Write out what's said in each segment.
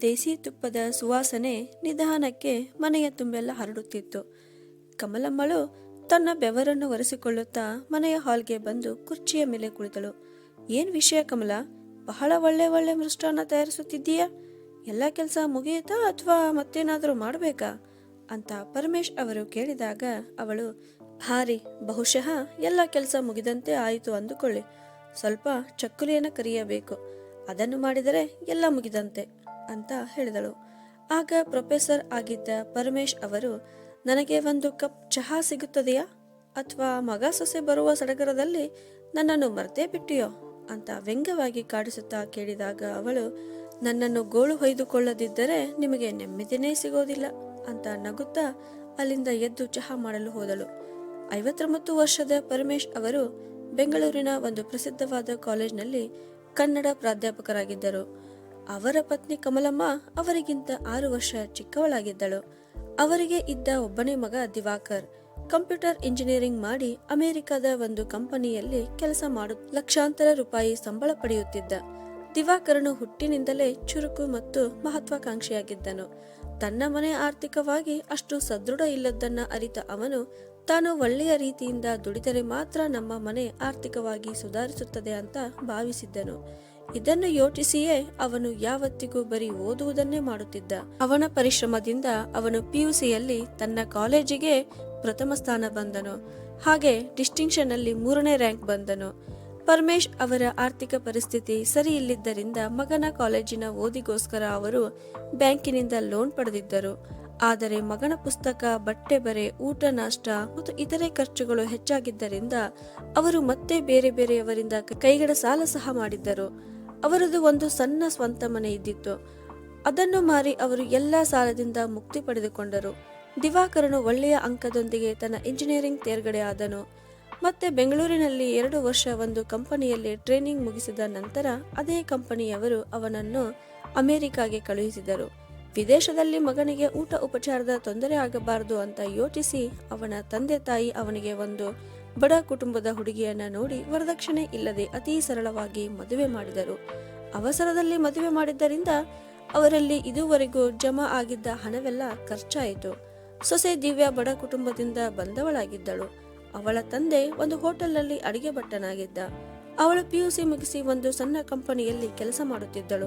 ದೇಸಿ ತುಪ್ಪದ ಸುವಾಸನೆ ನಿಧಾನಕ್ಕೆ ಮನೆಯ ತುಂಬೆಲ್ಲ ಹರಡುತ್ತಿತ್ತು. ಕಮಲಮ್ಮಳು ತನ್ನ ಬೆವರನ್ನು ಒರೆಸಿಕೊಳ್ಳುತ್ತಾ ಮನೆಯ ಹಾಲ್ಗೆ ಬಂದು ಕುರ್ಚಿಯ ಮೇಲೆ ಕುಳಿತಳು. ಏನ್ ವಿಷಯ ಕಮಲ? ಬಹಳ ಒಳ್ಳೆ ಒಳ್ಳೆ ಮೃಷ್ಟಾನ್ನ ತಯಾರಿಸುತ್ತಿದ್ದೀಯಾ? ಎಲ್ಲ ಕೆಲಸ ಮುಗಿಯುತ್ತಾ ಅಥವಾ ಮತ್ತೇನಾದರೂ ಮಾಡಬೇಕಾ? ಅಂತ ಪರಮೇಶ್ ಅವರು ಕೇಳಿದಾಗ ಅವಳು ಹಾರಿ ಬಹುಶಃ ಎಲ್ಲ ಕೆಲಸ ಮುಗಿದಂತೆ ಆಯಿತು ಅಂದುಕೊಳ್ಳಿ. ಸ್ವಲ್ಪ ಚಕ್ಕುಲಿಯನ್ನು ಕರಿಯಬೇಕು. ಅದನ್ನು ಮಾಡಿದರೆ ಎಲ್ಲ ಮುಗಿದಂತೆ. ಅಂತ ಹೇಳಿದಳು. ಆಗ ಪ್ರೊಫೆಸರ್ ಆಗಿದ್ದ ಪರಮೇಶ್ ಅವರು, ನನಗೆ ಒಂದು ಕಪ್ ಚಹಾ ಸಿಗುತ್ತದೆಯಾ? ಅಥವಾ ಮಗ ಸೊಸೆ ಬರುವ ಸಡಗರದಲ್ಲಿ ನನ್ನನ್ನು ಮರ್ತೇ ಬಿಟ್ಟಿಯೋ? ಅಂತ ವ್ಯಂಗ್ಯವಾಗಿ ಕಾಡಿಸುತ್ತಾ ಕೇಳಿದಾಗ ಅವಳು, ನನ್ನನ್ನು ಗೋಳು ಹೊಯ್ದುಕೊಳ್ಳದಿದ್ದರೆ ನಿಮಗೆ ನೆಮ್ಮದಿನೇ ಸಿಗೋದಿಲ್ಲ ಅಂತ ನಗುತ್ತಾ ಅಲ್ಲಿಂದ ಎದ್ದು ಚಹಾ ಮಾಡಲು ಹೋದಳು. ಐವತ್ತೊಂಬತ್ತು ವರ್ಷದ ಪರಮೇಶ್ ಅವರು ಬೆಂಗಳೂರಿನ ಒಂದು ಪ್ರಸಿದ್ಧವಾದ ಕಾಲೇಜ್ನಲ್ಲಿ ಕನ್ನಡ ಪ್ರಾಧ್ಯಾಪಕರಾಗಿದ್ದರು. ಅವರ ಪತ್ನಿ ಕಮಲಮ್ಮ ಅವರಿಗಿಂತ ಆರು ವರ್ಷ ಚಿಕ್ಕವಳಾಗಿದ್ದಳು. ಅವರಿಗೆ ಇದ್ದ ಒಬ್ಬನೇ ಮಗ ದಿವಾಕರ್. ಕಂಪ್ಯೂಟರ್ ಇಂಜಿನಿಯರಿಂಗ್ ಮಾಡಿ ಅಮೆರಿಕದ ಒಂದು ಕಂಪನಿಯಲ್ಲಿ ಕೆಲಸ ಮಾಡು ಲಕ್ಷಾಂತರ ರೂಪಾಯಿ ಸಂಬಳ ಪಡೆಯುತ್ತಿದ್ದ. ದಿವಾಕರನು ಹುಟ್ಟಿನಿಂದಲೇ ಚುರುಕು ಮತ್ತು ಮಹತ್ವಾಕಾಂಕ್ಷಿಯಾಗಿದ್ದನು. ತನ್ನ ಮನೆ ಆರ್ಥಿಕವಾಗಿ ಅಷ್ಟು ಸದೃಢ ಇಲ್ಲದನ್ನ ಅರಿತ ಅವನು ತಾನು ಒಳ್ಳೆಯ ರೀತಿಯಿಂದ ದುಡಿದರೆ ಮಾತ್ರ ನಮ್ಮ ಮನೆ ಆರ್ಥಿಕವಾಗಿ ಸುಧಾರಿಸುತ್ತದೆ ಅಂತ ಭಾವಿಸಿದ್ದನು. ಇದನ್ನು ಯೋಚಿಸಿಯೇ ಅವನು ಯಾವತ್ತಿಗೂ ಬರೀ ಓದುವುದನ್ನೇ ಮಾಡುತ್ತಿದ್ದ. ಅವನ ಪರಿಶ್ರಮದಿಂದ ಅವನು ಪಿಯುಸಿಯಲ್ಲಿ ತನ್ನ ಕಾಲೇಜಿಗೆ ಪ್ರಥಮ ಸ್ಥಾನ ಬಂದನು. ಹಾಗೆ ಡಿಸ್ಟಿಂಕ್ಷನ್ ಅಲ್ಲಿ ಮೂರನೇ ರ್ಯಾಂಕ್ ಬಂದನು. ಪರಮೇಶ್ ಅವರ ಆರ್ಥಿಕ ಪರಿಸ್ಥಿತಿ ಸರಿ ಇಲ್ಲಿದ್ದರಿಂದ ಮಗನ ಕಾಲೇಜಿನ ಓದಿಗೋಸ್ಕರ ಅವರು ಬ್ಯಾಂಕಿನಿಂದ ಲೋನ್ ಪಡೆದಿದ್ದರು. ಆದರೆ ಮಗನ ಪುಸ್ತಕ, ಬಟ್ಟೆ ಬರೆ, ಊಟ ನಾಷ್ಟ ಮತ್ತು ಇತರೆ ಖರ್ಚುಗಳು ಹೆಚ್ಚಾಗಿದ್ದರಿಂದ ಅವರು ಮತ್ತೆ ಬೇರೆ ಬೇರೆಯವರಿಂದ ಕೈಗಡ ಸಾಲ ಸಹ ಮಾಡಿದ್ದರು. ಅವರದು ಒಂದು ಸಣ್ಣ ಸ್ವಂತ ಮನೆ ಇದ್ದಿತ್ತು. ಅದನ್ನು ಮಾರಿ ಅವರು ಎಲ್ಲ ಸಾಲದಿಂದ ಮುಕ್ತಿ ಪಡೆದುಕೊಂಡರು. ದಿವಾಕರನು ಒಳ್ಳೆಯ ಅಂಕದೊಂದಿಗೆ ತನ್ನ ಇಂಜಿನಿಯರಿಂಗ್ ತೇರ್ಗಡೆ ಆದನು. ಮತ್ತೆ ಬೆಂಗಳೂರಿನಲ್ಲಿ ಎರಡು ವರ್ಷ ಒಂದು ಕಂಪನಿಯಲ್ಲಿ ಟ್ರೈನಿಂಗ್ ಮುಗಿಸಿದ ನಂತರ ಅದೇ ಕಂಪನಿಯವರು ಅವನನ್ನು ಅಮೆರಿಕಾಗೆ ಕಳುಹಿಸಿದರು. ವಿದೇಶದಲ್ಲಿ ಮಗನಿಗೆ ಊಟ ಉಪಚಾರದ ತೊಂದರೆ ಆಗಬಾರದು ಅಂತ ಯೋಚಿಸಿ ಅವನ ತಂದೆ ತಾಯಿ ಅವನಿಗೆ ಒಂದು ಬಡ ಕುಟುಂಬದ ಹುಡುಗಿಯನ್ನ ನೋಡಿ ವರದಕ್ಷಿಣೆ ಇಲ್ಲದೆ ಅತಿ ಸರಳವಾಗಿ ಮದುವೆ ಮಾಡಿದರು. ಅವಸರದಲ್ಲಿ ಮದುವೆ ಮಾಡಿದ್ದರಿಂದ ಅವರಲ್ಲಿ ಇದುವರೆಗೂ ಜಮಾ ಆಗಿದ್ದ ಹಣವೆಲ್ಲ ಖರ್ಚಾಯಿತು. ಸೊಸೆ ದಿವ್ಯಾ ಬಡ ಕುಟುಂಬದಿಂದ ಬಂದವಳಾಗಿದ್ದಳು. ಅವಳ ತಂದೆ ಒಂದು ಹೋಟೆಲ್ನಲ್ಲಿ ಅಡಿಗೆ ಭಟ್ಟನಾಗಿದ್ದ. ಅವಳು ಪಿಯುಸಿ ಮುಗಿಸಿ ಒಂದು ಸಣ್ಣ ಕಂಪನಿಯಲ್ಲಿ ಕೆಲಸ ಮಾಡುತ್ತಿದ್ದಳು.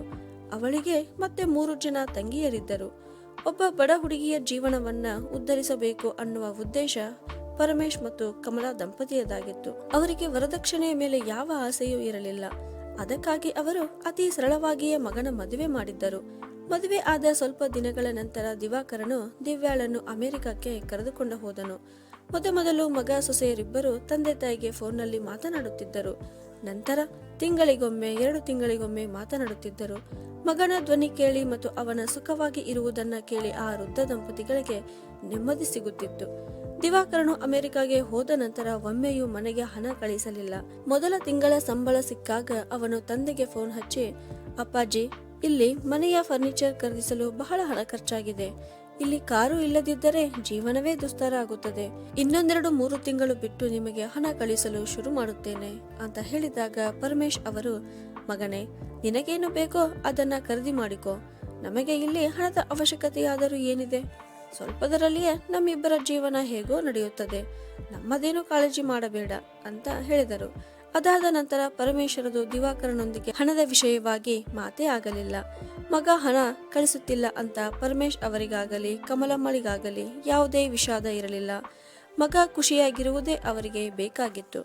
ಅವಳಿಗೆ ಮತ್ತೆ ಮೂರು ಜನ ತಂಗಿಯರಿದ್ದರು. ಒಬ್ಬ ಬಡ ಹುಡುಗಿಯ ಜೀವನವನ್ನ ಉದ್ಧರಿಸಬೇಕು ಅನ್ನುವ ಉದ್ದೇಶ ಪರಮೇಶ್ ಮತ್ತು ಕಮಲಾ ದಂಪತಿಯದಾಗಿತ್ತು ಅವರಿಗೆ ವರದಕ್ಷಿಣೆಯ ಮೇಲೆ ಯಾವ ಆಸೆಯೂ ಇರಲಿಲ್ಲ. ಅದಕ್ಕಾಗಿ ಅವರು ಅತಿ ಸರಳವಾಗಿಯೇ ಮಗನ ಮದುವೆ ಮಾಡಿದ್ದರು. ಮದುವೆ ಆದ ಸ್ವಲ್ಪ ದಿನಗಳ ನಂತರ ದಿವಾಕರನು ದಿವ್ಯಾಳನ್ನು ಅಮೆರಿಕಕ್ಕೆ ಕರೆದುಕೊಂಡು ಹೋದನು. ಮೊದಮೊದಲು ಮಗ ಸೊಸೆಯರಿಬ್ಬರು ತಂದೆ ತಾಯಿಗೆ ಫೋನ್ನಲ್ಲಿ ಮಾತನಾಡುತ್ತಿದ್ದರು. ನಂತರ ತಿಂಗಳಿಗೊಮ್ಮೆ, ಎರಡು ತಿಂಗಳಿಗೊಮ್ಮೆ ಮಾತನಾಡುತ್ತಿದ್ದರು. ಮಗನ ಧ್ವನಿ ಕೇಳಿ ಮತ್ತು ಅವನ ಸುಖವಾಗಿ ಇರುವುದನ್ನ ಕೇಳಿ ಆ ವೃದ್ಧ ದಂಪತಿಗಳಿಗೆ ನೆಮ್ಮದಿ ಸಿಗುತ್ತಿತ್ತು. ದಿವಾಕರನು ಅಮೆರಿಕಾಗೆ ಹೋದ ನಂತರ ಒಮ್ಮೆಯೂ ಮನೆಗೆ ಹಣ ಕಳಿಸಲಿಲ್ಲ. ಮೊದಲ ತಿಂಗಳ ಸಂಬಳ ಸಿಕ್ಕಾಗ ಅವನು ತಂದೆಗೆ ಫೋನ್ ಹಚ್ಚಿ, ಅಪ್ಪಾಜಿ, ಇಲ್ಲಿ ಮನೆಯ ಫರ್ನಿಚರ್ ಖರೀದಿಸಲು ಬಹಳ ಹಣ ಖರ್ಚಾಗಿದೆ. ಇಲ್ಲಿ ಕಾರು ಇಲ್ಲದಿದ್ದರೆ ಜೀವನವೇ ದುಸ್ತರ ಆಗುತ್ತದೆ. ಇನ್ನೊಂದೆರಡು ಮೂರು ತಿಂಗಳು ಬಿಟ್ಟು ನಿಮಗೆ ಹಣ ಕಳಿಸಲು ಶುರು ಮಾಡುತ್ತೇನೆ, ಅಂತ ಹೇಳಿದಾಗ ಪರಮೇಶ್ ಅವರು, ಮಗನೇ, ನಿನಗೇನು ಬೇಕೋ ಅದನ್ನ ಖರೀದಿ ಮಾಡಿಕೊ. ನಮಗೆ ಇಲ್ಲಿ ಹಣದ ಅವಶ್ಯಕತೆಯಾದರೂ ಏನಿದೆ? ಸ್ವಲ್ಪದರಲ್ಲಿಯೇ ನಮ್ಮಿಬ್ಬರ ಜೀವನ ಹೇಗೋ ನಡೆಯುತ್ತದೆ. ನಮ್ಮದೇನು ಕಾಳಜಿ ಮಾಡಬೇಡ ಅಂತ ಹೇಳಿದರು. ಅದಾದ ನಂತರ ಪರಮೇಶ್ವರದು ದಿವಾಕರನೊಂದಿಗೆ ಹಣದ ವಿಷಯವಾಗಿ ಮಾತೇ ಆಗಲಿಲ್ಲ. ಮಗ ಹಣ ಕಳಿಸುತ್ತಿಲ್ಲ ಅಂತ ಪರಮೇಶ್ ಅವರಿಗಾಗಲಿ, ಕಮಲಮ್ಮಳಿಗಾಗಲಿ ಯಾವುದೇ ವಿಷಾದ ಇರಲಿಲ್ಲ. ಮಗ ಖುಷಿಯಾಗಿರುವುದೇ ಅವರಿಗೆ ಬೇಕಾಗಿತ್ತು.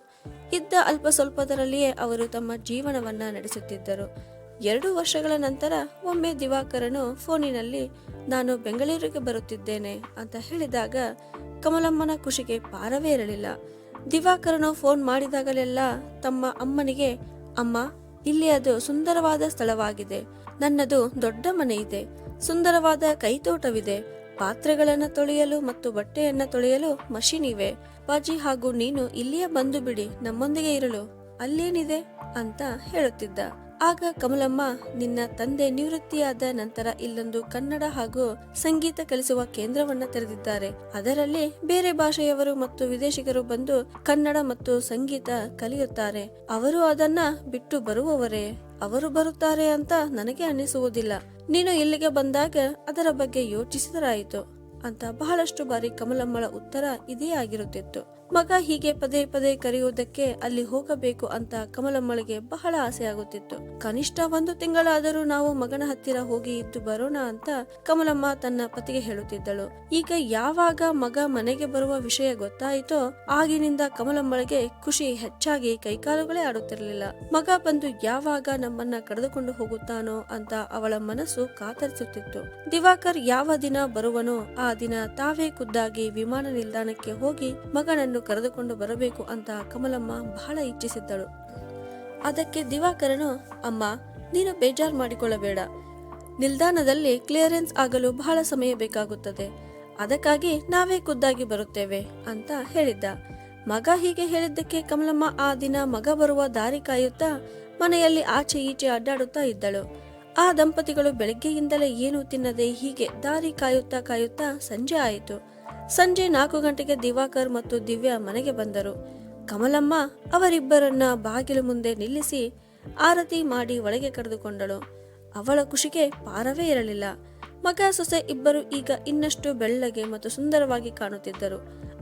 ಇದ್ದ ಅಲ್ಪ ಸ್ವಲ್ಪದರಲ್ಲಿಯೇ ಅವರು ತಮ್ಮ ಜೀವನವನ್ನ ನಡೆಸುತ್ತಿದ್ದರು. ಎರಡು ವರ್ಷಗಳ ನಂತರ ಒಮ್ಮೆ ದಿವಾಕರನು ಫೋನಿನಲ್ಲಿ, ನಾನು ಬೆಂಗಳೂರಿಗೆ ಬರುತ್ತಿದ್ದೇನೆ ಅಂತ ಹೇಳಿದಾಗ ಕಮಲಮ್ಮನ ಖುಷಿಗೆ ಪಾರವೇ ಇರಲಿಲ್ಲ. ದಿವಾಕರನು ಫೋನ್ ಮಾಡಿದಾಗಲೆಲ್ಲ ತಮ್ಮ ಅಮ್ಮನಿಗೆ, ಅಮ್ಮ, ಇಲ್ಲಿ ಅದು ಸುಂದರವಾದ ಸ್ಥಳವಾಗಿದೆ. ನನ್ನದು ದೊಡ್ಡ ಮನೆ ಇದೆ. ಸುಂದರವಾದ ಕೈತೋಟವಿದೆ. ಪಾತ್ರೆಗಳನ್ನು ತೊಳೆಯಲು ಮತ್ತು ಬಟ್ಟೆಯನ್ನು ತೊಳೆಯಲು ಮಷೀನ್ ಇವೆ. ಬಾಜಿ ಹಾಗೂ ನೀನು ಇಲ್ಲಿಯೇ ಬಂದು ಬಿಡಿ. ನಮ್ಮೊಂದಿಗೆ ಇರಲು. ಅಲ್ಲೇನಿದೆ? ಅಂತ ಹೇಳುತ್ತಿದ್ದ. ಆಗ ಕಮಲಮ್ಮ, ನಿನ್ನ ತಂದೆ ನಿವೃತ್ತಿಯಾದ ನಂತರ ಇಲ್ಲೊಂದು ಕನ್ನಡ ಹಾಗೂ ಸಂಗೀತ ಕಲಿಸುವ ಕೇಂದ್ರವನ್ನ ತೆರೆದಿದ್ದಾರೆ. ಅದರಲ್ಲಿ ಬೇರೆ ಭಾಷೆಯವರು ಮತ್ತು ವಿದೇಶಿಗರು ಬಂದು ಕನ್ನಡ ಮತ್ತು ಸಂಗೀತ ಕಲಿಯುತ್ತಾರೆ. ಅವರು ಅದನ್ನ ಬಿಟ್ಟು ಬರುವವರೇ? ಅವರು ಬರುತ್ತಾರೆ ಅಂತ ನನಗೆ ಅನ್ನಿಸುವುದಿಲ್ಲ. ನೀನು ಇಲ್ಲಿಗೆ ಬಂದಾಗ ಅದರ ಬಗ್ಗೆ ಯೋಚಿಸಿದರಾಯಿತು. ಅಂತ ಬಹಳಷ್ಟು ಬಾರಿ ಕಮಲಮ್ಮಳ ಉತ್ತರ ಇದೇ ಆಗಿರುತ್ತಿತ್ತು. ಮಗ ಹೀಗೆ ಪದೇ ಪದೇ ಕರೆಯುವುದಕ್ಕೆ ಅಲ್ಲಿ ಹೋಗಬೇಕು ಅಂತ ಕಮಲಮ್ಮಳಿಗೆ ಬಹಳ ಆಸೆಯಾಗುತ್ತಿತ್ತು. ಕನಿಷ್ಠ ಒಂದು ತಿಂಗಳಾದರೂ ನಾವು ಮಗನ ಹತ್ತಿರ ಹೋಗಿ ಇದ್ದು ಬರೋಣ ಅಂತ ಕಮಲಮ್ಮ ತನ್ನ ಪತಿಗೆ ಹೇಳುತ್ತಿದ್ದಳು. ಈಗ ಯಾವಾಗ ಮಗ ಮನೆಗೆ ಬರುವ ವಿಷಯ ಗೊತ್ತಾಯಿತೋ ಆಗಿನಿಂದ ಕಮಲಮ್ಮಳಿಗೆ ಖುಷಿ ಹೆಚ್ಚಾಗಿ ಕೈಕಾಲುಗಳೇ ಆಡುತ್ತಿರಲಿಲ್ಲ. ಮಗ ಬಂದು ಯಾವಾಗ ನಮ್ಮನ್ನ ಕರೆದುಕೊಂಡು ಹೋಗುತ್ತಾನೋ ಅಂತ ಅವಳ ಮನಸ್ಸು ಕಾತರಿಸುತ್ತಿತ್ತು. ದಿವಾಕರ್ ಯಾವ ದಿನ ಬರುವನೋ ಆ ದಿನ ತಾವೇ ಖುದ್ದಾಗಿ ವಿಮಾನ ನಿಲ್ದಾಣಕ್ಕೆ ಹೋಗಿ ಮಗನನ್ನು ಕರೆದುಕೊಂಡು ಬರಬೇಕು ಅಂತ ಕಮಲಮ್ಮ ಬಹಳ ಇಚ್ಛಿಸಿದ್ದಳು. ಅದಕ್ಕೆ ದಿವಾಕರನು, ಅಮ್ಮ, ನೀನು ಬೇಜಾರು ಮಾಡಿಕೊಳ್ಳಬೇಡ. ನಿಲ್ದಾಣದಲ್ಲಿ ಕ್ಲಿಯರೆನ್ಸ್ ಆಗಲು ಬಹಳ ಸಮಯ ಬೇಕಾಗುತ್ತದೆ. ಅದಕ್ಕಾಗಿ ನಾವೇ ಖುದ್ದಾಗಿ ಬರುತ್ತೇವೆ, ಅಂತ ಹೇಳಿದ್ದ. ಮಗ ಹೀಗೆ ಹೇಳಿದ್ದಕ್ಕೆ ಕಮಲಮ್ಮ ಆ ದಿನ ಮಗ ಬರುವ ದಾರಿ ಕಾಯುತ್ತಾ ಮನೆಯಲ್ಲಿ ಆಚೆ ಈಚೆ ಅಡ್ಡಾಡುತ್ತಾ ಇದ್ದಳು. ಆ ದಂಪತಿಗಳು ಬೆಳಗ್ಗೆಯಿಂದಲೇ ಏನು ತಿನ್ನದೆ ಹೀಗೆ ದಾರಿ ಕಾಯುತ್ತಾ ಕಾಯುತ್ತಾ ಸಂಜೆ ಆಯಿತು. ಸಂಜೆ ನಾಲ್ಕು ಗಂಟೆಗೆ ದಿವಾಕರ್ ಮತ್ತು ದಿವ್ಯಾ ಮನೆಗೆ ಬಂದರು. ಕಮಲಮ್ಮ ಅವರಿಬ್ಬರನ್ನ ಬಾಗಿಲು ಮುಂದೆ ನಿಲ್ಲಿಸಿ ಆರತಿ ಮಾಡಿ ಒಳಗೆ ಕರೆದುಕೊಂಡಳು. ಅವಳ ಖುಷಿಗೆ ಪಾರವೇ ಇರಲಿಲ್ಲ. ಮಗ ಸೊಸೆ ಇಬ್ಬರು ಈಗ ಇನ್ನಷ್ಟು ಬೆಳ್ಳಗೆ ಮತ್ತು ಸುಂದರವಾಗಿ ಕಾಣುತ್ತಿದ್ದರು.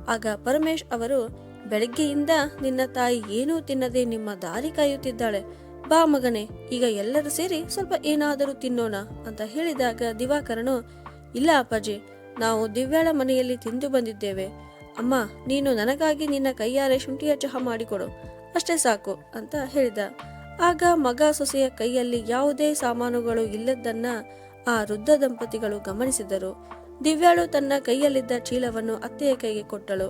ಆಗ ಪರಮೇಶ್ ಅವರು, ಬೆಳಗ್ಗೆಯಿಂದ ನಿನ್ನ ತಾಯಿ ಏನೂ ತಿನ್ನದೆ ನಿಮ್ಮ ದಾರಿ ಕಾಯುತ್ತಿದ್ದಾಳೆ. ಬಾ ಮಗನೇ, ಈಗ ಎಲ್ಲರೂ ಸೇರಿ ಸ್ವಲ್ಪ ಏನಾದರೂ ತಿನ್ನೋಣ ಅಂತ ಹೇಳಿದಾಗ ದಿವಾಕರನು, ಇಲ್ಲ ಅಪ್ಪಾಜಿ ನಾವು ದಿವ್ಯಾಳ ಮನೆಯಲ್ಲಿ ತಿಂದು ಬಂದಿದ್ದೇವೆ. ಅಮ್ಮ, ನೀನು ನನಗಾಗಿ ನಿನ್ನ ಕೈಯಾರೆ ಶುಂಠಿಯ ಚಹಾ ಮಾಡಿಕೊಡು. ಅಷ್ಟೇ ಸಾಕು ಅಂತ ಹೇಳಿದ. ಆಗ ಮಗ ಸೊಸೆಯ ಕೈಯಲ್ಲಿ ಯಾವುದೇ ಸಾಮಾನುಗಳು ಇಲ್ಲದನ್ನ ಆ ವೃದ್ಧ ದಂಪತಿಗಳು ಗಮನಿಸಿದರು. ದಿವ್ಯಾಳು ತನ್ನ ಕೈಯಲ್ಲಿದ್ದ ಚೀಲವನ್ನು ಅತ್ತೆಯ ಕೈಗೆ ಕೊಟ್ಟಳು.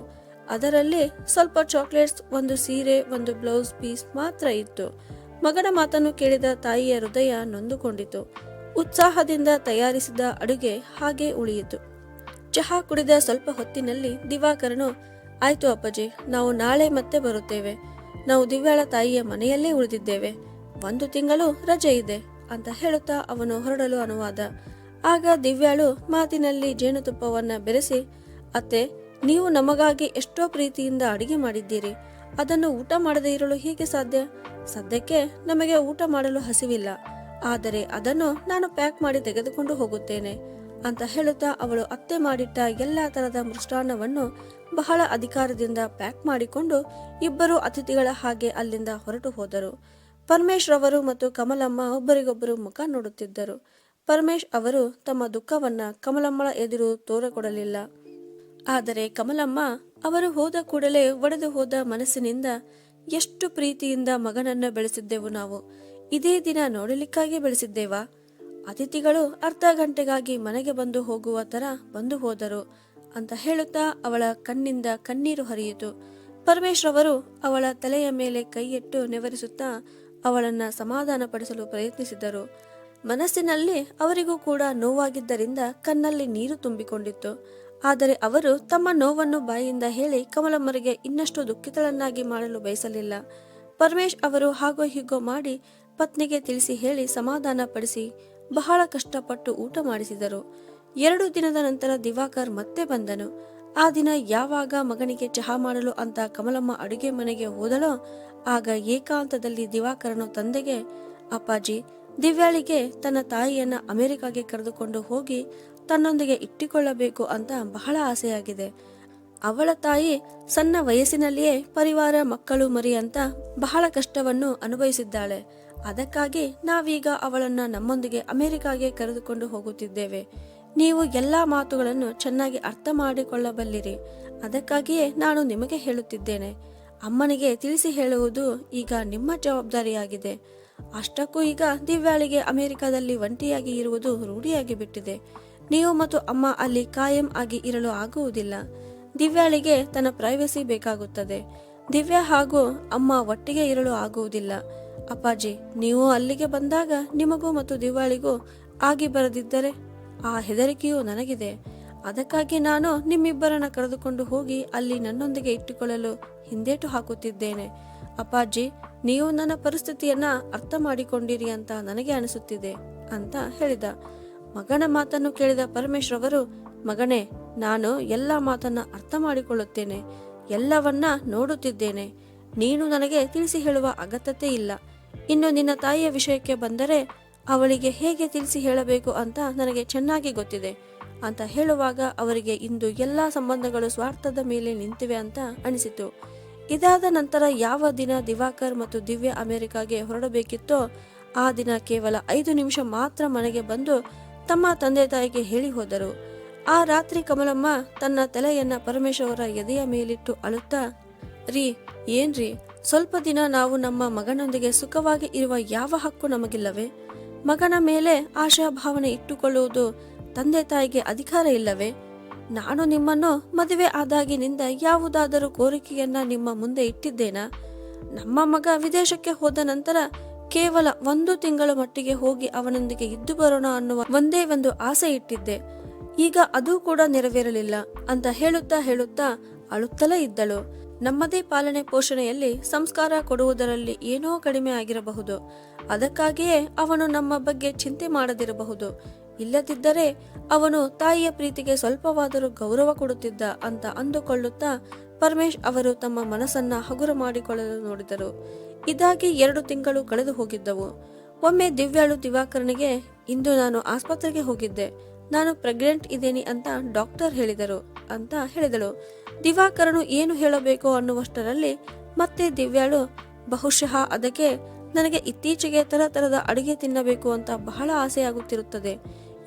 ಅದರಲ್ಲಿ ಸ್ವಲ್ಪ ಚಾಕ್ಲೇಟ್ಸ್, ಒಂದು ಸೀರೆ, ಒಂದು ಬ್ಲೌಸ್ ಪೀಸ್ ಮಾತ್ರ ಇತ್ತು. ಮಗನ ಮಾತನ್ನು ಕೇಳಿದ ತಾಯಿಯ ಹೃದಯ ನೊಂದುಕೊಂಡಿತು. ಉತ್ಸಾಹದಿಂದ ತಯಾರಿಸಿದ ಅಡುಗೆ ಹಾಗೆ ಉಳಿಯಿತು. ಚಹಾ ಕುಡಿದ ಸ್ವಲ್ಪ ಹೊತ್ತಿನಲ್ಲಿ ದಿವಾಕರನು, ಆಯ್ತು ಅಪ್ಪಾಜಿ, ನಾವು ನಾಳೆ ಮತ್ತೆ ಬರುತ್ತೇವೆ. ನಾವು ದಿವ್ಯಾಳ ತಾಯಿಯ ಮನೆಯಲ್ಲೇ ಉಳಿದಿದ್ದೇವೆ. ಒಂದು ತಿಂಗಳು ರಜೆ ಇದೆ, ಅಂತ ಹೇಳುತ್ತಾ ಅವನು ಹೊರಡಲು ಅನುವಾದ. ಆಗ ದಿವ್ಯಾಳು ಮಾತಿನಲ್ಲಿ ಜೇನುತುಪ್ಪವನ್ನ ಬೆರೆಸಿ, ಅತ್ತೆ, ನೀವು ನಮಗಾಗಿ ಎಷ್ಟೋ ಪ್ರೀತಿಯಿಂದ ಅಡಿಗೆ ಮಾಡಿದ್ದೀರಿ. ಅದನ್ನು ಊಟ ಮಾಡದೇ ಇರಲು ಹೇಗೆ ಸಾಧ್ಯ? ಸದ್ಯಕ್ಕೆ ನಮಗೆ ಊಟ ಮಾಡಲು ಹಸಿವಿಲ್ಲ. ಆದರೆ ಅದನ್ನು ನಾನು ಪ್ಯಾಕ್ ಮಾಡಿ ತೆಗೆದುಕೊಂಡು ಹೋಗುತ್ತೇನೆ. ಅಂತ ಹೇಳುತ್ತಾ ಅವಳು ಅತ್ತೆ ಮಾಡಿಟ್ಟ ಎಲ್ಲಾ ತರದ ಮೃಷ್ಟಾನ್ನವನ್ನು ಬಹಳ ಅಧಿಕಾರದಿಂದ ಪ್ಯಾಕ್ ಮಾಡಿಕೊಂಡು ಇಬ್ಬರು ಅತಿಥಿಗಳ ಹಾಗೆ ಅಲ್ಲಿಂದ ಹೊರಟು ಹೋದರು. ಪರಮೇಶ್ ರವರು ಮತ್ತು ಕಮಲಮ್ಮ ಒಬ್ಬರಿಗೊಬ್ಬರು ಮುಖ ನೋಡುತ್ತಿದ್ದರು. ಪರಮೇಶ್ ಅವರು ತಮ್ಮ ದುಃಖವನ್ನ ಕಮಲಮ್ಮಳ ಎದುರು ತೋರಕೊಡಲಿಲ್ಲ. ಆದರೆ ಕಮಲಮ್ಮ ಅವರು ಹೋದ ಕೂಡಲೇ ಒಡೆದು ಹೋದ ಮನಸ್ಸಿನಿಂದ ಎಷ್ಟು ಪ್ರೀತಿಯಿಂದ ಮಗನನ್ನ ಬೆಳೆಸಿದ್ದೆವು ನಾವು. ಇದೇ ದಿನ ನೋಡಲಿಕ್ಕಾಗಿ ಬೆಳೆಸಿದ್ದೇವಾ? ಅತಿಥಿಗಳು ಅರ್ಧ ಗಂಟೆಗಾಗಿ ಮನೆಗೆ ಬಂದು ಹೋಗುವ ತರ ಬಂದು ಹೋದರು ಅಂತ ಹೇಳುತ್ತಾ ಅವಳ ಕಣ್ಣಿಂದ ಕಣ್ಣೀರು ಹರಿಯಿತು. ಪರಮೇಶ್ ಅವರು ಅವಳ ತಲೆಯ ಮೇಲೆ ಕೈಯಿಟ್ಟು ನೆವರಿಸುತ್ತಾ ಅವಳನ್ನ ಸಮಾಧಾನಪಡಿಸಲು ಪ್ರಯತ್ನಿಸಿದರು. ಮನಸ್ಸಿನಲ್ಲಿ ಅವರಿಗೂ ಕೂಡ ನೋವಾಗಿದ್ದರಿಂದ ಕಣ್ಣಲ್ಲಿ ನೀರು ತುಂಬಿಕೊಂಡಿತ್ತು. ಆದರೆ ಅವರು ತಮ್ಮ ನೋವನ್ನು ಬಾಯಿಯಿಂದ ಹೇಳಿ ಕಮಲಮ್ಮರಿಗೆ ಇನ್ನಷ್ಟು ದುಃಖಿತಳನ್ನಾಗಿ ಮಾಡಲು ಬಯಸಲಿಲ್ಲ. ಪರಮೇಶ್ ಅವರು ಹಾಗೋ ಹೀಗೋ ಮಾಡಿ ಪತ್ನಿಗೆ ತಿಳಿಸಿ ಹೇಳಿ ಸಮಾಧಾನ ಪಡಿಸಿ ಬಹಳ ಕಷ್ಟಪಟ್ಟು ಊಟ ಮಾಡಿಸಿದರು. ಎರಡು ದಿನದ ನಂತರ ದಿವಾಕರ್ ಮತ್ತೆ ಬಂದನು. ಆ ದಿನ ಯಾವಾಗ ಮಗನಿಗೆ ಚಹಾ ಮಾಡಲು ಅಂತ ಕಮಲಮ್ಮ ಅಡುಗೆ ಮನೆಗೆ ಹೋದಳೋ, ಆಗ ಏಕಾಂತದಲ್ಲಿ ದಿವಾಕರನು ತಂದೆಗೆ, ಅಪ್ಪಾಜಿ, ದಿವ್ಯಾಳಿಗೆ ತನ್ನ ತಾಯಿಯನ್ನ ಅಮೆರಿಕಾಗೆ ಕರೆದುಕೊಂಡು ಹೋಗಿ ತನ್ನೊಂದಿಗೆ ಇಟ್ಟುಕೊಳ್ಳಬೇಕು ಅಂತ ಬಹಳ ಆಸೆಯಾಗಿದೆ. ಅವಳ ತಾಯಿ ಸಣ್ಣ ವಯಸ್ಸಿನಲ್ಲಿಯೇ ಪರಿವಾರ ಮಕ್ಕಳು ಮರಿ ಅಂತ ಬಹಳ ಕಷ್ಟವನ್ನು ಅನುಭವಿಸಿದ್ದಾಳೆ. ಅದಕ್ಕಾಗಿ ನಾವೀಗ ಅವಳನ್ನ ನಮ್ಮೊಂದಿಗೆ ಅಮೆರಿಕಾಗೆ ಕರೆದುಕೊಂಡು ಹೋಗುತ್ತಿದ್ದೇವೆ. ನೀವು ಎಲ್ಲಾ ಮಾತುಗಳನ್ನು ಚೆನ್ನಾಗಿ ಅರ್ಥ ಮಾಡಿಕೊಳ್ಳಬಲ್ಲಿರಿ. ಅದಕ್ಕಾಗಿಯೇ ನಾನು ನಿಮಗೆ ಹೇಳುತ್ತಿದ್ದೇನೆ. ಅಮ್ಮನಿಗೆ ತಿಳಿಸಿ ಹೇಳುವುದು ಈಗ ನಿಮ್ಮ ಜವಾಬ್ದಾರಿಯಾಗಿದೆ. ಅಷ್ಟಕ್ಕೂ ಈಗ ದಿವ್ಯಾಳಿಗೆ ಅಮೆರಿಕದಲ್ಲಿ ಒಂಟಿಯಾಗಿ ಇರುವುದು ರೂಢಿಯಾಗಿ ಬಿಟ್ಟಿದೆ. ನೀವು ಮತ್ತು ಅಮ್ಮ ಅಲ್ಲಿ ಕಾಯಂ ಆಗಿ ಇರಲು ಆಗುವುದಿಲ್ಲ. ದಿವ್ಯಾಳಿಗೆ ತನ್ನ ಪ್ರೈವಸಿ ಬೇಕಾಗುತ್ತದೆ. ದಿವ್ಯಾ ಹಾಗೂ ಅಮ್ಮ ಒಟ್ಟಿಗೆ ಇರಲು ಆಗುವುದಿಲ್ಲ. ಅಪ್ಪಾಜಿ, ನೀವು ಅಲ್ಲಿಗೆ ಬಂದಾಗ ನಿಮಗೂ ಮತ್ತು ದಿವಾಳಿಗೂ ಆಗಿ ಬರದಿದ್ದರೆ ಆ ಹೆದರಿಕೆಯು ನನಗಿದೆ. ಅದಕ್ಕಾಗಿ ನಾನು ನಿಮ್ಮಿಬ್ಬರನ್ನ ಕರೆದುಕೊಂಡು ಹೋಗಿ ಅಲ್ಲಿ ನನ್ನೊಂದಿಗೆ ಇಟ್ಟುಕೊಳ್ಳಲು ಹಿಂದೇಟು ಹಾಕುತ್ತಿದ್ದೇನೆ. ಅಪ್ಪಾಜಿ, ನೀವು ನನ್ನ ಪರಿಸ್ಥಿತಿಯನ್ನ ಅರ್ಥ ಮಾಡಿಕೊಂಡಿರಿ ಅಂತ ನನಗೆ ಅನಿಸುತ್ತಿದೆ ಅಂತ ಹೇಳಿದ. ಮಗನ ಮಾತನ್ನು ಕೇಳಿದ ಪರಮೇಶ್ ಅವರು ಮಗನೇ, ನಾನು ಎಲ್ಲ ಮಾತನ್ನ ಅರ್ಥ ಮಾಡಿಕೊಳ್ಳುತ್ತೇನೆ ಎಲ್ಲವನ್ನ ನೋಡುತ್ತಿದ್ದೇನೆ. ನೀನು ನನಗೆ ತಿಳಿಸಿ ಹೇಳುವ ಅಗತ್ಯತೆ ಇಲ್ಲ. ಇನ್ನು ನಿನ್ನ ತಾಯಿಯ ವಿಷಯಕ್ಕೆ ಬಂದರೆ ಅವಳಿಗೆ ಹೇಗೆ ತಿಳಿಸಿ ಹೇಳಬೇಕು ಅಂತ ನನಗೆ ಚೆನ್ನಾಗಿ ಗೊತ್ತಿದೆ ಅಂತ ಹೇಳುವಾಗ ಅವರಿಗೆ ಇಂದು ಎಲ್ಲ ಸಂಬಂಧಗಳು ಸ್ವಾರ್ಥದ ಮೇಲೆ ನಿಂತಿವೆ ಅಂತ ಅನಿಸಿತು. ಇದಾದ ನಂತರ ಯಾವ ದಿನ ದಿವಾಕರ್ ಮತ್ತು ದಿವ್ಯ ಅಮೆರಿಕಾಗೆ ಹೊರಡಬೇಕಿತ್ತೋ ಆ ದಿನ ಕೇವಲ ಐದು ನಿಮಿಷ ಮಾತ್ರ ಮನೆಗೆ ಬಂದು ತಮ್ಮ ತಂದೆ ತಾಯಿಗೆ ಹೇಳಿ ಹೋದರು. ಆ ರಾತ್ರಿ ಕಮಲಮ್ಮ ತನ್ನ ತಲೆಯನ್ನ ಪರಮೇಶ್ವರ ಎದೆಯ ಮೇಲಿಟ್ಟು ಅಳುತ್ತಾ, ರೀ, ಏನ್ರಿ? ಸ್ವಲ್ಪ ದಿನ ನಾವು ನಮ್ಮ ಮಗನೊಂದಿಗೆ ಸುಖವಾಗಿ ಇರುವ ಯಾವ ಹಕ್ಕು ನಮಗಿಲ್ಲವೇ? ಮಗನ ಮೇಲೆ ಆಶಾಭಾವನೆ ಇಟ್ಟುಕೊಳ್ಳುವುದು ತಂದೆ ತಾಯಿಗೆ ಅಧಿಕಾರ ಇಲ್ಲವೇ? ನಾನು ನಿಮ್ಮನ್ನು ಮದುವೆ ಆದಾಗಿನಿಂದ ಯಾವುದಾದರೂ ಕೋರಿಕೆಯನ್ನ ನಿಮ್ಮ ಮುಂದೆ ಇಟ್ಟಿದ್ದೇನಾ? ನಮ್ಮ ಮಗ ವಿದೇಶಕ್ಕೆ ಹೋದ ನಂತರ ಕೇವಲ ಒಂದು ತಿಂಗಳ ಮಟ್ಟಿಗೆ ಹೋಗಿ ಅವನೊಂದಿಗೆ ಇದ್ದು ಬರೋಣ ಅನ್ನುವ ಒಂದೇ ಒಂದು ಆಸೆ ಇಟ್ಟಿದ್ದೆ. ಈಗ ಅದು ಕೂಡ ನೆರವೇರಲಿಲ್ಲ ಅಂತ ಹೇಳುತ್ತಾ ಹೇಳುತ್ತಾ ಅಳುತ್ತಲೇ ಇದ್ದಳು. ನಮ್ಮದೇ ಪಾಲನೆ ಪೋಷಣೆಯಲ್ಲಿ ಸಂಸ್ಕಾರ ಕೊಡುವುದರಲ್ಲಿ ಏನೋ ಕಡಿಮೆ ಆಗಿರಬಹುದು. ಅದಕ್ಕಾಗಿಯೇ ಅವನು ನಮ್ಮ ಬಗ್ಗೆ ಚಿಂತೆ ಮಾಡದಿರಬಹುದು. ಇಲ್ಲದಿದ್ದರೆ ಅವನು ತಾಯಿಯ ಪ್ರೀತಿಗೆ ಸ್ವಲ್ಪವಾದರೂ ಗೌರವ ಕೊಡುತ್ತಿದ್ದ ಅಂತ ಅಂದುಕೊಳ್ಳುತ್ತಾ ಪರಮೇಶ್ ಅವರು ತಮ್ಮ ಮನಸ್ಸನ್ನ ಹಗುರ ಮಾಡಿಕೊಳ್ಳಲು ನೋಡಿದರು. ಇದಾಗಿ ಎರಡು ತಿಂಗಳು ಕಳೆದು ಹೋಗಿದ್ದವು ಒಮ್ಮೆ ದಿವ್ಯಾಳು ದಿವಾಕರನಿಗೆ, ಇಂದು ನಾನು ಆಸ್ಪತ್ರೆಗೆ ಹೋಗಿದ್ದೆ. ನಾನು ಪ್ರೆಗ್ನೆಂಟ್ ಇದ್ದೀನಿ ಅಂತ ಡಾಕ್ಟರ್ ಹೇಳಿದರು ಅಂತ ಹೇಳಿದಳು. ದಿವಾಕರನು ಏನು ಹೇಳಬೇಕು ಅನ್ನುವಷ್ಟರಲ್ಲಿ ಮತ್ತೆ ದಿವ್ಯಾಳು ಬಹುಶಃ ಅದಕ್ಕೆ ನನಗೆ ಇತ್ತೀಚೆಗೆ ತರ ತರದ ಅಡುಗೆ ತಿನ್ನಬೇಕು ಅಂತ ಬಹಳ ಆಸೆಯಾಗುತ್ತಿರುತ್ತದೆ.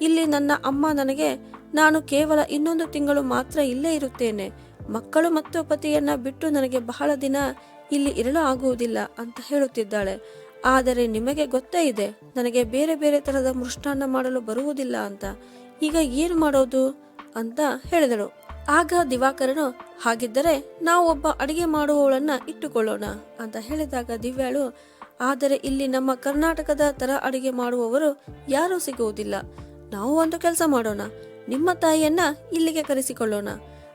ಇಲ್ಲಿ ನನ್ನ ಅಮ್ಮ ನನಗೆ, ನಾನು ಕೇವಲ ಇನ್ನೊಂದು ತಿಂಗಳು ಮಾತ್ರ ಇಲ್ಲೇ ಇರುತ್ತೇನೆ. ಮಕ್ಕಳು ಮತ್ತು ಪತಿಯನ್ನ ಬಿಟ್ಟು ನನಗೆ ಬಹಳ ದಿನ ಇಲ್ಲಿ ಇರಲು ಆಗುವುದಿಲ್ಲ ಅಂತ ಹೇಳುತ್ತಿದ್ದಾಳೆ. ಆದರೆ ನಿಮಗೆ ಗೊತ್ತೇ ಇದೆ, ನನಗೆ ಬೇರೆ ಬೇರೆ ತರಹದ ಮೃಷ್ಟಾನ್ನ ಮಾಡಲು ಬರುವುದಿಲ್ಲ ಅಂತ. ಈಗ ಏನು ಮಾಡೋದು ಅಂತ ಹೇಳಿದಳು. ಆಗ ದಿವಾಕರನು, ಹಾಗಿದ್ದರೆ ನಾವು ಒಬ್ಬ ಅಡಿಗೆ ಮಾಡುವವಳನ್ನ ಇಟ್ಟುಕೊಳ್ಳೋಣ ಅಂತ ಹೇಳಿದಾಗ ದಿವ್ಯಾಳು, ಆದರೆ ಇಲ್ಲಿ ನಮ್ಮ ಕರ್ನಾಟಕದ ತರ ಅಡಿಗೆ ಮಾಡುವವರು ಯಾರೂ ಸಿಗುವುದಿಲ್ಲ. ನಾವು ಒಂದು ಕೆಲಸ ಮಾಡೋಣ. ನಿಮ್ಮ ತಾಯಿಯನ್ನ ಇಲ್ಲಿಗೆ ಕರೆಸಿಕೊಳ್ಳೋಣ.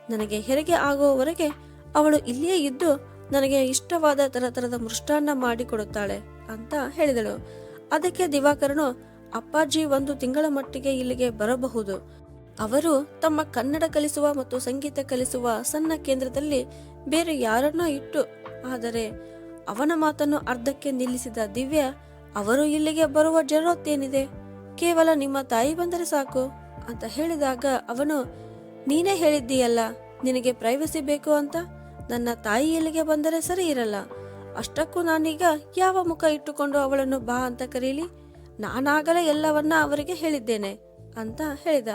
ನನಗೆ ಹೆರಿಗೆ ಆಗುವವರೆಗೆ ಅವಳು ಇಲ್ಲಿಯೇ ಇದ್ದು ನನಗೆ ಇಷ್ಟವಾದ ತರ ತರದ ಮೃಷ್ಟಾನ್ನ ಮಾಡಿಕೊಡುತ್ತಾಳೆ ಅಂತ ಹೇಳಿದಳು. ಅದಕ್ಕೆ ದಿವಾಕರನು ಅಪ್ಪಾಜಿ ಒಂದು ತಿಂಗಳ ಮಟ್ಟಿಗೆ ಇಲ್ಲಿಗೆ ಬರಬಹುದು. ಅವರು ತಮ್ಮ ಕನ್ನಡ ಕಲಿಸುವ ಮತ್ತು ಸಂಗೀತ ಕಲಿಸುವ ಸಣ್ಣ ಕೇಂದ್ರದಲ್ಲಿ ಬೇರೆ ಯಾರನ್ನ ಇಟ್ಟು, ಆದರೆ ಅವನ ಮಾತನ್ನು ಅರ್ಧಕ್ಕೆ ನಿಲ್ಲಿಸಿದ ದಿವ್ಯ, ಅವರು ಇಲ್ಲಿಗೆ ಬರುವ ಜರತ್ತೇನಿದೆ ಕೇವಲ ನಿಮ್ಮ ತಾಯಿ ಬಂದರೆ ಸಾಕು ಅಂತ ಹೇಳಿದಾಗ ಅವನು, ನೀನೇ ಹೇಳಿದ್ದೀಯಲ್ಲ, ನಿನಗೆ ಪ್ರೈವಸಿ ಬೇಕು ಅಂತ? ನನ್ನ ತಾಯಿ ಇಲ್ಲಿಗೆ ಬಂದರೆ ಸರಿ ಇರಲ್ಲ. ಅಷ್ಟಕ್ಕೂ ನಾನೀಗ ಯಾವ ಮುಖ ಇಟ್ಟುಕೊಂಡು ಅವಳನ್ನು ಬಾ ಅಂತ ಕರೀಲಿ? ನಾನಾಗಲೇ ಎಲ್ಲವನ್ನ ಅವರಿಗೆ ಹೇಳಿದ್ದೇನೆ ಅಂತ ಹೇಳಿದ.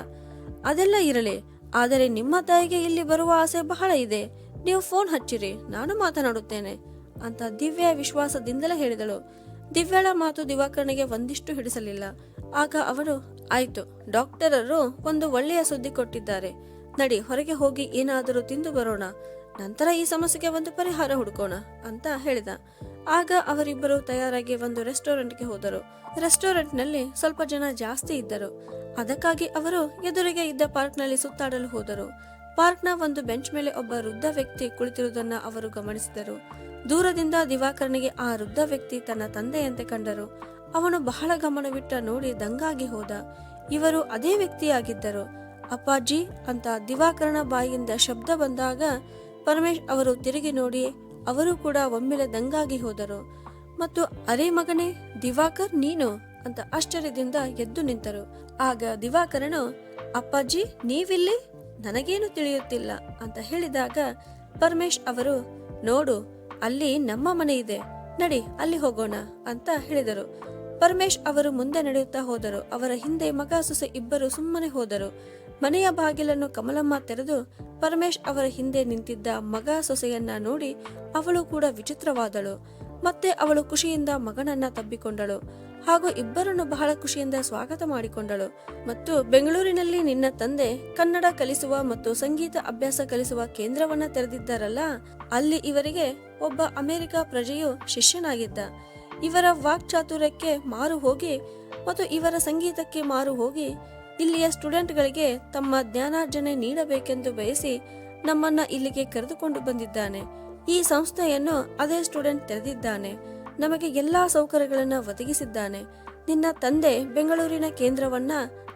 ಅದೆಲ್ಲ ಇರಲಿ, ಆದರೆ ನಿಮ್ಮ ತಾಯಿಗೆ ಇಲ್ಲಿ ಬರುವ ಆಸೆ ಬಹಳ ಇದೆ. ನೀವು ಫೋನ್ ಹಚ್ಚಿರಿ, ನಾನು ಮಾತನಾಡುತ್ತೇನೆ ಅಂತ ದಿವ್ಯ ವಿಶ್ವಾಸದಿಂದಲೇ ಹೇಳಿದಳು. ದಿವ್ಯಾಳ ಮಾತು ದಿವಾಕರನಿಗೆ ಒಂದಿಷ್ಟು ಹಿಡಿಸಲಿಲ್ಲ. ಆಗ ಅವರು ಆಯ್ತು, ಡಾಕ್ಟರರು ಒಂದು ಒಳ್ಳೆಯ ಸುದ್ದಿ ಕೊಟ್ಟಿದ್ದಾರೆ. ನಡಿ, ಹೊರಗೆ ಹೋಗಿ ಏನಾದರೂ ತಿಂದು ಬರೋಣ. ನಂತರ ಈ ಸಮಸ್ಯೆಗೆ ಒಂದು ಪರಿಹಾರ ಹುಡುಕೋಣ, ಅಂತ ಹೇಳಿದ. ಆಗ ಅವರಿಬ್ಬರು ತಯಾರಾಗಿ ಒಂದು ರೆಸ್ಟೋರೆಂಟ್ಗೆ ಹೋದರು. ರೆಸ್ಟೋರೆಂಟ್ನಲ್ಲಿ ಸ್ವಲ್ಪ ಜನ ಜಾಸ್ತಿ ಇದ್ದರು. ಅದಕ್ಕಾಗಿ ಅವರು ಎದುರಿಗೆ ಇದ್ದ ಪಾರ್ಕ್ನಲ್ಲಿ ಸುತ್ತಾಡಲು ಹೋದರು. ಪಾರ್ಕ್ನ ಒಂದು ಬೆಂಚ್ ಮೇಲೆ ಒಬ್ಬ ವೃದ್ಧ ವ್ಯಕ್ತಿ ಕುಳಿತಿರುವುದನ್ನು ಅವರು ಗಮನಿಸಿದರು. ದೂರದಿಂದ ದಿವಾಕರನಿಗೆ ಆ ವೃದ್ಧ ವ್ಯಕ್ತಿ ತನ್ನ ತಂದೆಯಂತೆ ಕಂಡರು. ಅವನು ಬಹಳ ಗಮನವಿಟ್ಟ ನೋಡಿ ದಂಗಾಗಿ ಹೋದ. ಇವರು ಅದೇ ವ್ಯಕ್ತಿಯಾಗಿದ್ದರು. ಅಪ್ಪಾಜಿ ಅಂತ ದಿವಾಕರನ ಬಾಯಿಯಿಂದ ಶಬ್ದ ಬಂದಾಗ ಪರಮೇಶ್ ಅವರು ತಿರುಗಿ ನೋಡಿ ಅವರು ಕೂಡ ಒಮ್ಮೆಲೆ ದಂಗಾಗಿ ಹೋದರು. ಮತ್ತು ಅರೆ ಮಗನೇ, ದಿವಾಕರ್ ನೀನು? ಅಂತ ಆಶ್ಚರ್ಯದಿಂದ ಎದ್ದು ನಿಂತರು. ಆಗ ದಿವಾಕರನು, ಅಪ್ಪಾಜಿ, ನೀವಿಲ್ಲಿ? ನನಗೇನು ತಿಳಿಯುತ್ತಿಲ್ಲ. ಅಂತ ಹೇಳಿದಾಗ ಪರಮೇಶ್ ಅವರು, ನೋಡು, ಅಲ್ಲಿ ನಮ್ಮ ಮನೆ ಇದೆ. ನಡಿ, ಅಲ್ಲಿ ಹೋಗೋಣ. ಅಂತ ಹೇಳಿದರು. ಪರಮೇಶ್ ಅವರು ಮುಂದೆ ನಡೆಯುತ್ತಾ ಹೋದರು. ಅವರ ಹಿಂದೆ ಮಗ, ಸೊಸೆ ಇಬ್ಬರು ಸುಮ್ಮನೆ ಹೋದರು. ಮನೆಯ ಬಾಗಿಲನ್ನು ಕಮಲಮ್ಮ ತೆರೆದು ಪರಮೇಶ್ ಅವರ ಹಿಂದೆ ನಿಂತಿದ್ದ ಮಗ ಸೊಸೆಯನ್ನ ನೋಡಿ ಅವಳು ಕೂಡ ವಿಚಿತ್ರವಾದಳು. ಮತ್ತೆ ಅವಳು ಖುಷಿಯಿಂದ ಮಗನನ್ನ ತಬ್ಬಿಕೊಂಡಳು. ಹಾಗೂ ಇಬ್ಬರನ್ನು ಬಹಳ ಖುಷಿಯಿಂದ ಸ್ವಾಗತ ಮಾಡಿಕೊಂಡಳು. ಮತ್ತು ಬೆಂಗಳೂರಿನಲ್ಲಿ ನಿನ್ನ ತಂದೆ ಕನ್ನಡ ಕಲಿಸುವ ಮತ್ತು ಸಂಗೀತ ಅಭ್ಯಾಸ ಕಲಿಸುವ ಕೇಂದ್ರವನ್ನ ತೆರೆದಿದ್ದಾರಲ್ಲ, ಅಲ್ಲಿ ಇವರಿಗೆ ಒಬ್ಬ ಅಮೆರಿಕ ಪ್ರಜೆಯು ಶಿಷ್ಯನಾಗಿದ್ದ. ಇವರ ವಾಕ್ಚಾತುರ್ಯಕ್ಕೆ ಮಾರು ಹೋಗಿ ಮತ್ತು ಇವರ ಸಂಗೀತಕ್ಕೆ ಮಾರು ಹೋಗಿ ಇಲ್ಲಿಯ ಸ್ಟೂಡೆಂಟ್ಗಳಿಗೆ ತಮ್ಮ ಜ್ಞಾನಾರ್ಜನೆ ನೀಡಬೇಕೆಂದು ಬಯಸಿ ನಮ್ಮನ್ನ ಇಲ್ಲಿಗೆ ಕರೆದುಕೊಂಡು ಬಂದಿದ್ದಾನೆ. ಈ ಸಂಸ್ಥೆಯನ್ನು ಅದೇ ಸ್ಟೂಡೆಂಟ್ ತೆರೆದಿದ್ದಾನೆ. ನಮಗೆ ಎಲ್ಲಾ ಸೌಕರ್ಯಗಳನ್ನು ಒದಗಿಸಿದ್ದಾನೆ. ನಿನ್ನ ತಂದೆ ಬೆಂಗಳೂರಿನ ಕೇಂದ್ರವನ್ನ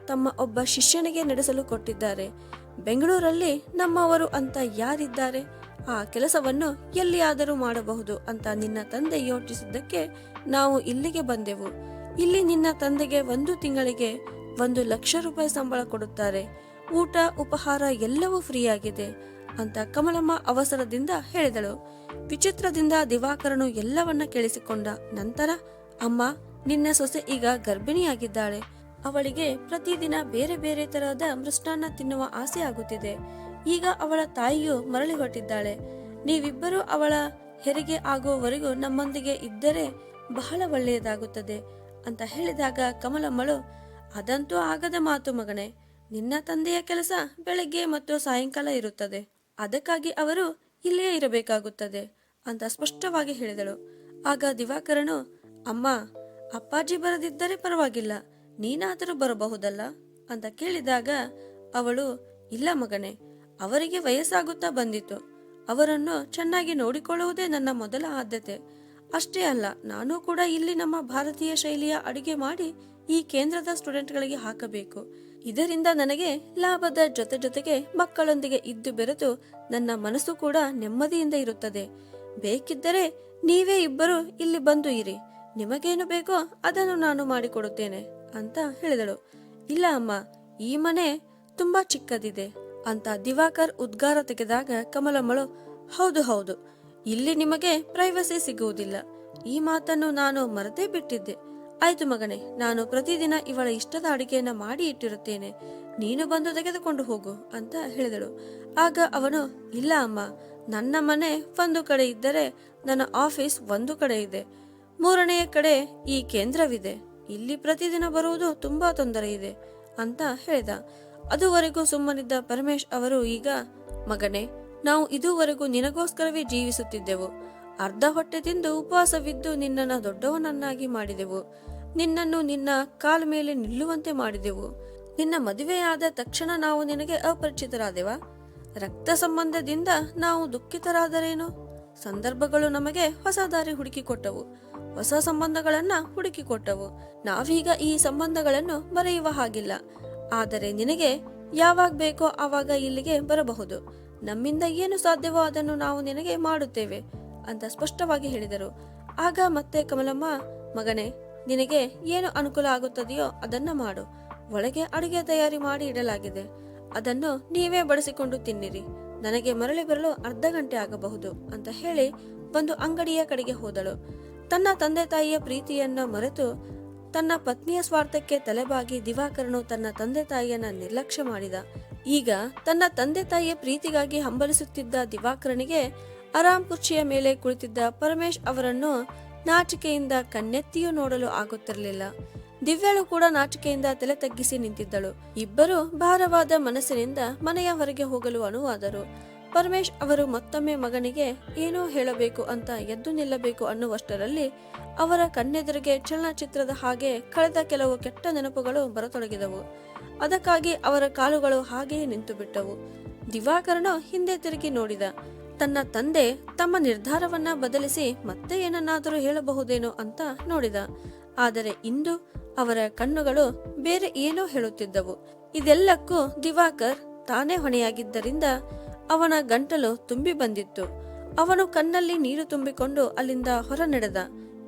ತಮ್ಮ ಒಬ್ಬ ಶಿಷ್ಯನಿಗೆ ನಡೆಸಲು ಕೊಟ್ಟಿದ್ದಾರೆ. ಬೆಂಗಳೂರಲ್ಲಿ ನಮ್ಮವರು ಅಂತ ಯಾರಿದ್ದಾರೆ? ಆ ಕೆಲಸವನ್ನು ಎಲ್ಲಿಯಾದರೂ ಮಾಡಬಹುದು ಅಂತ ನಿನ್ನ ತಂದೆ ಯೋಚಿಸಿದ್ದಕ್ಕೆ ನಾವು ಇಲ್ಲಿಗೆ ಬಂದೆವು. ಇಲ್ಲಿ ನಿನ್ನ ತಂದೆಗೆ ಒಂದು ತಿಂಗಳಿಗೆ ಒಂದು ಲಕ್ಷ ರೂಪಾಯಿ ಸಂಬಳ ಕೊಡುತ್ತಾರೆ. ಊಟ, ಉಪಹಾರ ಎಲ್ಲವೂ ಫ್ರೀಯಾಗಿದೆ ಅಂತ ಕಮಲಮ್ಮ ಅವಸರದಿಂದ ಹೇಳಿದಳು. ವಿಚಿತ್ರದಿಂದ ದಿವಾಕರನು ಎಲ್ಲವನ್ನ ಕೇಳಿಸಿಕೊಂಡ ನಂತರ, ಅಮ್ಮ, ನಿನ್ನ ಸೊಸೆ ಈಗ ಗರ್ಭಿಣಿಯಾಗಿದ್ದಾಳೆ. ಅವಳಿಗೆ ಪ್ರತಿದಿನ ಬೇರೆ ಬೇರೆ ತರಹದ ಮೃಷ್ಟಾನ್ನ ತಿನ್ನುವ ಆಸೆ ಆಗುತ್ತಿದೆ. ಈಗ ಅವಳ ತಾಯಿಯು ಮರಳಿ ಹೊಟ್ಟಿದ್ದಾಳೆ ನೀವಿಬ್ಬರೂ ಅವಳ ಹೆರಿಗೆ ಆಗುವವರೆಗೂ ನಮ್ಮೊಂದಿಗೆ ಇದ್ದರೆ ಬಹಳ ಒಳ್ಳೆಯದಾಗುತ್ತದೆ ಅಂತ ಹೇಳಿದಾಗ ಕಮಲಮ್ಮಳು ಅದಂತೂ ಆಗದ ಮಾತು ಮಗನೇ. ನಿನ್ನ ತಂದೆಯ ಕೆಲಸ ಬೆಳಗ್ಗೆ ಮತ್ತು ಸಾಯಂಕಾಲ ಇರುತ್ತದೆ. ಅದಕ್ಕಾಗಿ ಅವರು ಇಲ್ಲೇ ಇರಬೇಕಾಗುತ್ತದೆ ಅಂತ ಸ್ಪಷ್ಟವಾಗಿ ಹೇಳಿದಳು. ಆಗ ದಿವಾಕರನು, ಅಮ್ಮ, ಅಪ್ಪಾಜಿ ಬರದಿದ್ದರೆ ಪರವಾಗಿಲ್ಲ. ನೀನಾದರೂ ಬರಬಹುದಲ್ಲ? ಅಂತ ಕೇಳಿದಾಗ ಅವಳು, ಇಲ್ಲ ಮಗನೇ, ಅವರಿಗೆ ವಯಸ್ಸಾಗುತ್ತಾ ಬಂದಿತು. ಅವರನ್ನು ಚೆನ್ನಾಗಿ ನೋಡಿಕೊಳ್ಳುವುದೇ ನನ್ನ ಮೊದಲ ಆದ್ಯತೆ. ಅಷ್ಟೇ ಅಲ್ಲ, ನಾನು ಕೂಡ ಇಲ್ಲಿ ನಮ್ಮ ಭಾರತೀಯ ಶೈಲಿಯ ಅಡುಗೆ ಮಾಡಿ ಈ ಕೇಂದ್ರದ ಸ್ಟೂಡೆಂಟ್ಗಳಿಗೆ ಹಾಕಬೇಕು. ಇದರಿಂದ ನನಗೆ ಲಾಭದ ಜೊತೆ ಜೊತೆಗೆ ಮಕ್ಕಳೊಂದಿಗೆ ಇದ್ದು ಬೆರೆತು ನನ್ನ ಮನಸ್ಸು ಕೂಡ ನೆಮ್ಮದಿಯಿಂದ ಇರುತ್ತದೆ. ಬೇಕಿದ್ದರೆ ನೀವೇ ಇಬ್ಬರು ಇಲ್ಲಿ ಬಂದು ಇರಿ. ನಿಮಗೇನು ಬೇಕೋ ಅದನ್ನು ನಾನು ಮಾಡಿಕೊಡುತ್ತೇನೆ ಅಂತ ಹೇಳಿದಳು. ಇಲ್ಲ ಅಮ್ಮ, ಈ ಮನೆ ತುಂಬಾ ಚಿಕ್ಕದಿದೆ ಅಂತ ದಿವಾಕರ್ ಉದ್ಗಾರ ತೆಗೆದಾಗ ಕಮಲಮ್ಮಳು ಹೌದು ಹೌದು, ಇಲ್ಲಿ ನಿಮಗೆ ಪ್ರೈವಸಿ ಸಿಗುವುದಿಲ್ಲ. ಈ ಮಾತನ್ನು ನಾನು ಮರೆತೇ ಬಿಟ್ಟಿದ್ದೆ. ಆಯ್ತು ಮಗನೇ, ನಾನು ಪ್ರತಿದಿನ ಇವಳ ಇಷ್ಟದ ಅಡಿಗೆಯನ್ನ ಮಾಡಿ ಇಟ್ಟಿರುತ್ತೇನೆ. ನೀನು ಬಂದು ತೆಗೆದುಕೊಂಡು ಹೋಗು ಅಂತ ಹೇಳಿದಳು. ಆಗ ಅವನು, ಇಲ್ಲ ಅಮ್ಮ, ನನ್ನ ಮನೆ ಒಂದು ಕಡೆ ಇದ್ದರೆ ನನ್ನ ಆಫೀಸ್ ಒಂದು ಕಡೆ ಇದೆ. ಮೂರನೆಯ ಕಡೆ ಈ ಕೇಂದ್ರವಿದೆ. ಇಲ್ಲಿ ಪ್ರತಿದಿನ ಬರುವುದು ತುಂಬಾ ತೊಂದರೆ ಇದೆ ಅಂತ ಹೇಳಿದ. ಅದುವರೆಗೂ ಸುಮ್ಮನಿದ್ದ ಪರಮೇಶ್ ಅವರು ಈಗ, ಮಗನೇ, ನಾವು ಇದುವರೆಗೂ ನಿನಗೋಸ್ಕರವೇ ಜೀವಿಸುತ್ತಿದ್ದೆವು. ಅರ್ಧ ಹೊಟ್ಟೆ ತಿಂದು ಉಪವಾಸವಿದ್ದು ನಿನ್ನನ್ನು ದೊಡ್ಡವನನ್ನಾಗಿ ಮಾಡಿದೆವು. ನಿನ್ನನ್ನು ನಿನ್ನ ಕಾಲ ಮೇಲೆ ನಿಲ್ಲುವಂತೆ ಮಾಡಿದೆವು. ನಿನ್ನ ಮದುವೆಯಾದ ತಕ್ಷಣ ನಾವು ನಿನಗೆ ಅಪರಿಚಿತರಾದೆವಾ? ರಕ್ತ ಸಂಬಂಧದಿಂದ ನಾವು ದುಃಖಿತರಾದರೇನು? ಸಂದರ್ಭಗಳು ನಮಗೆ ಹೊಸ ದಾರಿ ಹುಡುಕಿಕೊಟ್ಟವು. ಹೊಸ ಸಂಬಂಧಗಳನ್ನ ಹುಡುಕಿಕೊಟ್ಟವು. ನಾವೀಗ ಈ ಸಂಬಂಧಗಳನ್ನು ಬರೆಯುವ ಹಾಗಿಲ್ಲ. ಆದರೆ ನಿನಗೆ ಯಾವಾಗ ಬೇಕೋ ಆವಾಗ ಇಲ್ಲಿಗೆ ಬರಬಹುದು. ನಮ್ಮಿಂದ ಏನು ಸಾಧ್ಯವೋ ಅದನ್ನು ನಾವು ನಿನಗೆ ಮಾಡುತ್ತೇವೆ. ಅಂತ ಸ್ಪಷ್ಟವಾಗಿ ಹೇಳಿದರು. ಆಗ ಮತ್ತೆ ಕಮಲಮ್ಮ, ಮಗನೇ, ನಿನಗೆ ಏನು ಅನುಕೂಲ ಆಗುತ್ತದೆಯೋ ಅದನ್ನ ಮಾಡು. ಒಳಗೆ ಅಡುಗೆ ತಯಾರಿ ಮಾಡಿ ಇಡಲಾಗಿದೆ. ಅದನ್ನು ನೀವೇ ಬಡಿಸಿಕೊಂಡು ತಿನ್ನಿರಿ. ನನಗೆ ಮರಳಿ ಬರಲು ಅರ್ಧ ಗಂಟೆ ಆಗಬಹುದು ಅಂತ ಹೇಳಿ ಒಂದು ಅಂಗಡಿಯ ಕಡೆಗೆ ಹೋದಳು. ತನ್ನ ತಂದೆ ತಾಯಿಯ ಪ್ರೀತಿಯನ್ನ ಮರೆತು ತನ್ನ ಪತ್ನಿಯ ಸ್ವಾರ್ಥಕ್ಕೆ ತಲೆಬಾಗಿ ದಿವಾಕರನು ತನ್ನ ತಂದೆ ತಾಯಿಯನ್ನ ನಿರ್ಲಕ್ಷ್ಯ ಮಾಡಿದ. ಈಗ ತನ್ನ ತಂದೆ ತಾಯಿಯ ಪ್ರೀತಿಗಾಗಿ ಹಂಬಲಿಸುತ್ತಿದ್ದ ದಿವಾಕರನಿಗೆ ಆರಾಮ್ ಕುರ್ಚಿಯ ಮೇಲೆ ಕುಳಿತಿದ್ದ ಪರಮೇಶ್ ಅವರನ್ನು ನಾಚಿಕೆಯಿಂದ ಕಣ್ಣೆತ್ತಿಯೂ ನೋಡಲು ಆಗುತ್ತಿರಲಿಲ್ಲ. ದಿವ್ಯಳು ಕೂಡ ನಾಚಿಕೆಯಿಂದ ತಲೆ ತಗ್ಗಿಸಿ ನಿಂತಿದ್ದಳು. ಇಬ್ಬರು ಭಾರವಾದ ಮನಸ್ಸಿನಿಂದ ಮನೆಯ ಹೊರಗೆ ಹೋಗಲು ಅನುವಾದರು. ಪರಮೇಶ್ ಅವರು ಮತ್ತೊಮ್ಮೆ ಮಗನಿಗೆ, ಏನೋ ಹೇಳಬೇಕು ಅಂತ ಎದ್ದು ನಿಲ್ಲಬೇಕು ಅನ್ನುವಷ್ಟರಲ್ಲಿ ಅವರ ಕಣ್ಣೆದುರಿಗೆ ಚಲನಚಿತ್ರದ ಹಾಗೆ ಕಳೆದ ಕೆಲವು ಕೆಟ್ಟ ನೆನಪುಗಳು ಬರತೊಡಗಿದವು. ಅದಕ್ಕಾಗಿ ಅವರ ಕಾಲುಗಳು ಹಾಗೆಯೇ ನಿಂತು ಬಿಟ್ಟವು ದಿವಾಕರನು ಹಿಂದೆ ತಿರುಗಿ ನೋಡಿದ. ತನ್ನ ತಂದೆ ತಮ್ಮ ನಿರ್ಧಾರವನ್ನ ಬದಲಿಸಿ ಮತ್ತೆ ಏನನ್ನಾದರೂ ಹೇಳಬಹುದೇನೋ ಅಂತ ನೋಡಿದ. ಆದರೆ ಇಂದು ಅವರ ಕಣ್ಣುಗಳು ಬೇರೆ ಏನೋ ಹೇಳುತ್ತಿದ್ದವು. ಇದೆಲ್ಲಕ್ಕೂ ದಿವಾಕರ್ ತಾನೇ ಹೊಣೆಯಾಗಿದ್ದರಿಂದ ಅವನ ಗಂಟಲು ತುಂಬಿ ಬಂದಿತ್ತು. ಅವನು ಕಣ್ಣಲ್ಲಿ ನೀರು ತುಂಬಿಕೊಂಡು ಅಲ್ಲಿಂದ ಹೊರ ನಡೆದ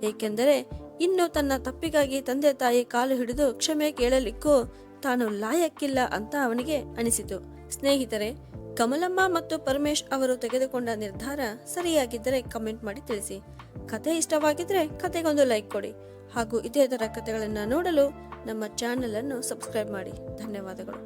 ಏಕೆಂದರೆ ಇನ್ನು ತನ್ನ ತಪ್ಪಿಗಾಗಿ ತಂದೆ ತಾಯಿ ಕಾಲು ಹಿಡಿದು ಕ್ಷಮೆ ಕೇಳಲಿಕ್ಕೂ ತಾನು ಲಾಯಕ್ಕಿಲ್ಲ ಅಂತ ಅವನಿಗೆ ಅನಿಸಿತು. ಸ್ನೇಹಿತರೆ ಕಮಲಮ್ಮ ಮತ್ತು ಪರಮೇಶ್ ಅವರು ತೆಗೆದುಕೊಂಡ ನಿರ್ಧಾರ ಸರಿಯಾಗಿದ್ದರೆ ಕಮೆಂಟ್ ಮಾಡಿ ತಿಳಿಸಿ. ಕತೆ ಇಷ್ಟವಾಗಿದ್ರೆ ಕತೆಗೊಂದು ಲೈಕ್ ಕೊಡಿ ಹಾಗೂ ಇದೇ ಥರ ಕತೆಗಳನ್ನು ನೋಡಲು ನಮ್ಮ ಚಾನೆಲ್ ಅನ್ನು ಸಬ್ಸ್ಕ್ರೈಬ್ ಮಾಡಿ. ಧನ್ಯವಾದಗಳು.